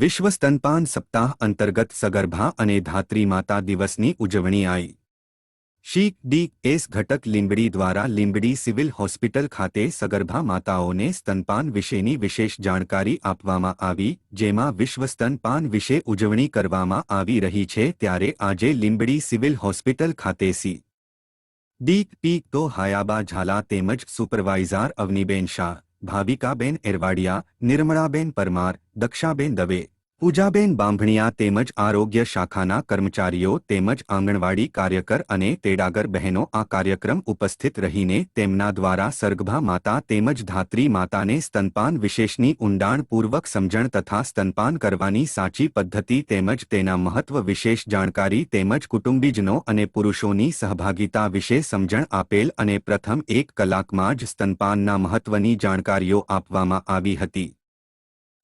વિશ્વ સ્તનપાન સપ્તાહ અંતર્ગત સગર્ભા અને ધાત્રી માતા દિવસની ઉજવણી આવી શીખ ડી એસ ઘટક લીંબડી દ્વારા લીંબડી સિવિલ હોસ્પિટલ ખાતે સગર્ભા માતાઓને સ્તનપાન વિશેની વિશેષ જાણકારી આપવામાં આવી, જેમાં વિશ્વ સ્તનપાન વિશે ઉજવણી કરવામાં આવી રહી છે ત્યારે આજે લીંબડી સિવિલ હોસ્પિટલ ખાતે સી. ડી. પી. તો. હાયાબા ઝાલા તેમજ સુપરવાઇઝર અવનીબેન શાહ ભાવિકાબેન એરવાડિયા નિર્મળાબેન પરમાર દક્ષાબેન દવે પૂજાબેન બાંભણિયા તેમજ આરોગ્ય શાખાના કર્મચારીઓ તેમજ આંગણવાડી કાર્યકર અને તેડાગર બહેનો આ કાર્યક્રમ ઉપસ્થિત રહીને તેમના દ્વારા સર્ગભા માતા તેમજ ધાત્રી માતાને સ્તનપાન વિશેષની ઊંડાણપૂર્વક સમજણ તથા સ્તનપાન કરવાની સાચી પદ્ધતિ તેમજ તેના મહત્વ વિશેષ જાણકારી તેમજ કુટુંબીજનો અને પુરુષોની સહભાગિતા વિશે સમજણ આપેલ અને પ્રથમ એક કલાકમાં જ સ્તનપાનના મહત્વની જાણકારીઓ આપવામાં આવી હતી.